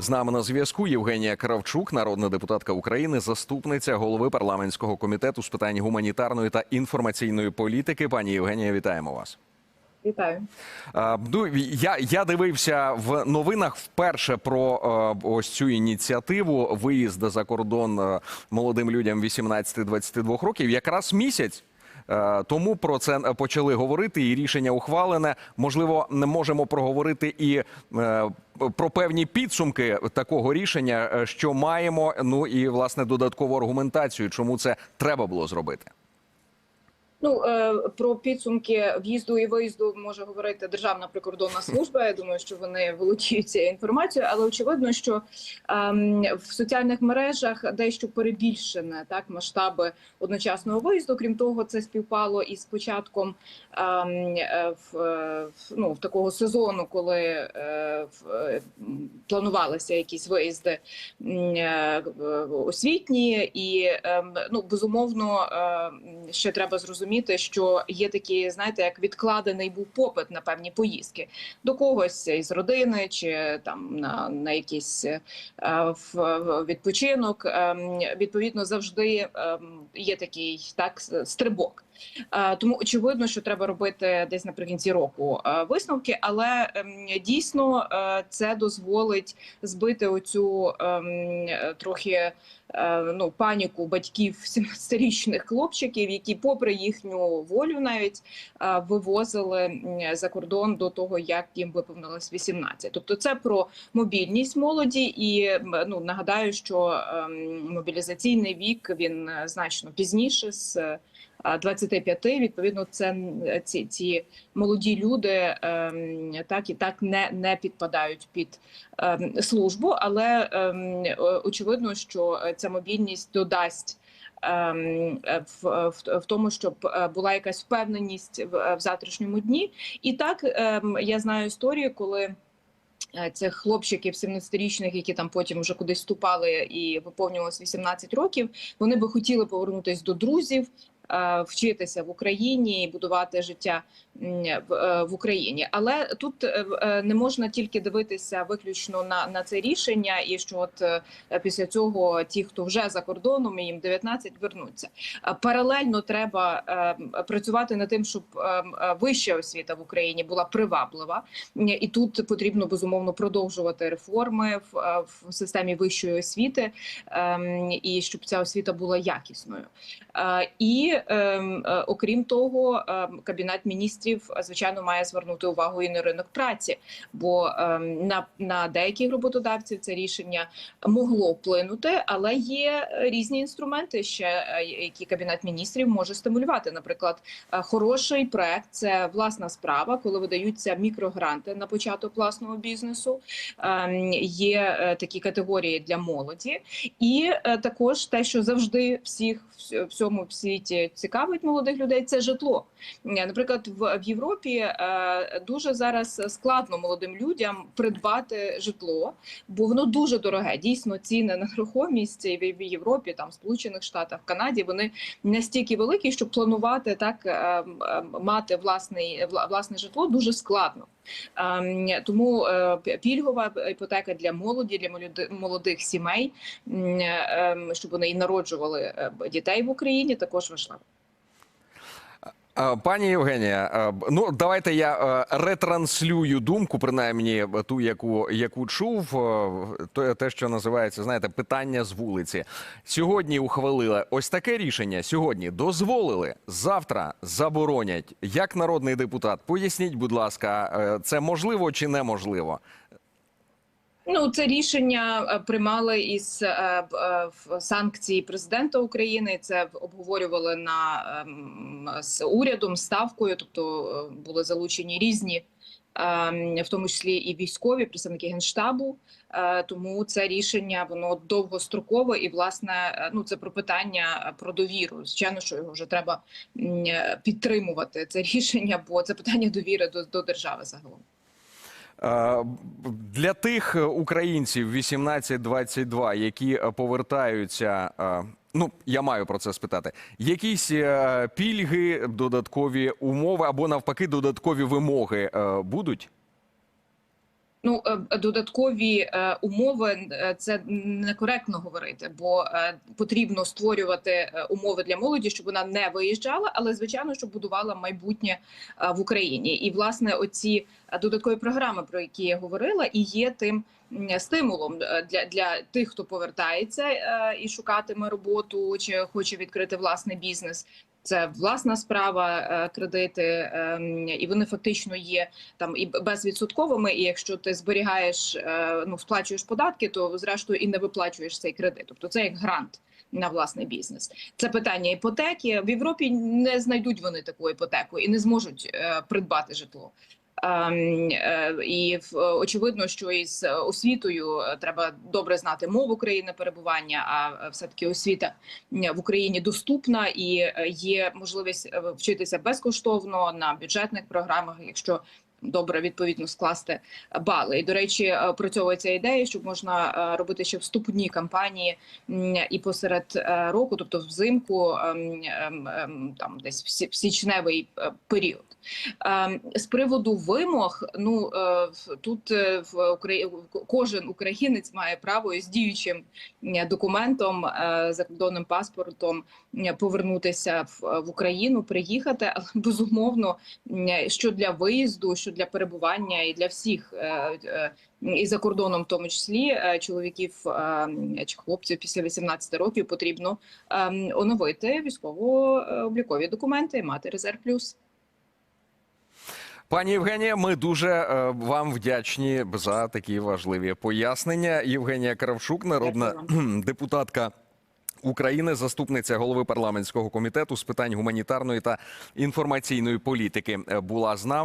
З нами на зв'язку Євгенія Кравчук, народна депутатка України, заступниця голови парламентського комітету з питань гуманітарної та інформаційної політики. Пані Євгенія, вітаємо вас. Вітаю. Ну, я, я дивився в новинах вперше про ось цю ініціативу виїзду за кордон молодим людям 18-22 років. Якраз місяць. Е, Тому про це почали говорити, і рішення ухвалене. Можливо, не можемо проговорити і е, про певні підсумки такого рішення, е, що маємо. Ну і власне додаткову аргументацію, чому це треба було зробити. Ну е, про підсумки в'їзду і виїзду може говорити Державна прикордонна служба. Я думаю, що вони володіють цією інформацією, але очевидно, що ем, в соціальних мережах дещо перебільшене так масштаби одночасного виїзду. Крім того, це співпало із початком ем, е, в, е, ну в такого сезону, коли е, е, планувалися якісь виїзди е, освітні, і ем, ну безумовно е, ще треба зрозуміти, що є такі, знаєте, як відкладений був попит на певні поїздки до когось із родини чи там на, на якийсь е, відпочинок. Е, відповідно, завжди е, є такий так стрибок. Е, Тому очевидно, що треба робити десь наприкінці року е, висновки, але ем, дійсно е, це дозволить збити оцю ем, трохи ну паніку батьків 17-річних хлопчиків, які, попри їхню волю, навіть вивозили за кордон до того, як їм виповнилось 18. Тобто, це про мобільність молоді, і ну нагадаю, що ем, мобілізаційний вік він значно пізніше з. Е, а, 25, відповідно, це ці, ці молоді люди ем, так і так не, не підпадають під ем, службу, але ем, очевидно, що ця мобільність додасть. В, в, в тому, щоб е, була якась впевненість в, в завтрашньому дні, і так я знаю історію, коли е, цих хлопчиків 17-річних, які там потім вже кудись вступали і виповнювалось 18 років, вони би хотіли повернутися до друзів, вчитися в Україні і будувати життя в, е, Україні. Але тут е, в- е, не можна тільки дивитися виключно на, на це рішення, і що от е, після цього ті, хто вже за кордоном, і їм 19, вернуться. Е, Паралельно треба е, працювати над тим, щоб е, е, вища освіта в Україні була приваблива. І тут потрібно безумовно продовжувати реформи в, е, в системі вищої освіти, ем, і щоб ця освіта була якісною. Е, І е, окрім того, ем, кабінет міністрів е, звичайно має звернути увагу і на ринок праці, бо ем, на, на деяких роботодавців це рішення могло вплинути, але є е, різні інструменти, ще е, які кабінет міністрів може стимулювати. Наприклад, е, хороший проект це власна справа, коли видаються мікрогранти на початок власного бізнесу. Ем, Є е, такі категорії для молоді, і е, також те, що завжди всіх вс- всьому в світі цікавить молодих людей, це житло. Е, Наприклад, в, Європі е, дуже зараз складно молодим людям придбати житло, бо воно дуже дороге. Дійсно, ціни на нерухомість в Європі, там Сполучених Штатах, Канаді, вони настільки великі, що планувати так е, мати власний вла- власне житло дуже складно. Ем, Тому пільгова іпотека для молоді, для молоди- молодих сімей, ем, щоб вони і народжували дітей в Україні, також важливо. Пані Євгенія, ну давайте я е, ретранслюю думку, принаймні ту, яку яку чув, е, те, що називається, знаєте, питання з вулиці. Сьогодні ухвалили ось таке рішення. Сьогодні дозволили, завтра заборонять. Як народний депутат, поясніть, будь ласка, е, це можливо чи неможливо? Ну, це рішення е, приймали із е, е, санкції президента України. Це обговорювали на ем, з урядом, ставкою, тобто були залучені різні. ем, В тому числі і військові представники генштабу, тому це рішення воно довгострокове і власне ну це про питання про довіру. Звичайно, що його вже треба підтримувати. Це рішення, бо це питання довіри до, до держави загалом. Е, Для тих українців 18-22, які е, повертаються, е, ну я маю про це спитати. Якісь е, пільги, додаткові умови або навпаки додаткові вимоги е, будуть? Ну, е, додаткові е, умови е, це некоректно говорити, бо потрібно створювати умови для молоді, щоб вона не виїжджала, але звичайно, щоб будувала майбутнє в Україні. І власне, оці додаткові програми, про які я говорила, і є тим стимулом для, для тих, хто повертається і шукатиме роботу чи хоче відкрити власний бізнес. Це власна справа, е, кредити, ем, і вони фактично є там і безвідсотковими. І якщо ти зберігаєш, е, ну сплачуєш податки, то зрештою і не виплачуєш цей кредит. Тобто це як грант на власний бізнес. Це питання іпотеки. В Європі не знайдуть вони таку іпотеку і не зможуть е, придбати житло. Ем, е, І очевидно, що із освітою е, треба добре знати мову країни перебування. А все таки освіта в Україні доступна і е, є можливість е, вчитися безкоштовно на бюджетних програмах, якщо добре відповідно скласти бали. І до речі, е, опрацьовується ідея, щоб можна е, робити ще вступні кампанії і посеред е, року, тобто взимку, ем, ем, ем, там десь в січневий період. З приводу вимог, ну тут в Украї... кожен українець має право із діючим документом, закордонним паспортом повернутися в, Україну, приїхати, але безумовно, що для виїзду, що для перебування, і для всіх е, е, і за кордоном, в тому числі е, чоловіків чи хлопців після 18 років потрібно е, оновити військово-облікові документи, і мати резерв плюс. Пані Євгенія, ми дуже вам вдячні за такі важливі пояснення. Євгенія Кравчук, народна депутатка. України, заступниця голови парламентського комітету з питань гуманітарної та інформаційної політики, була з нами.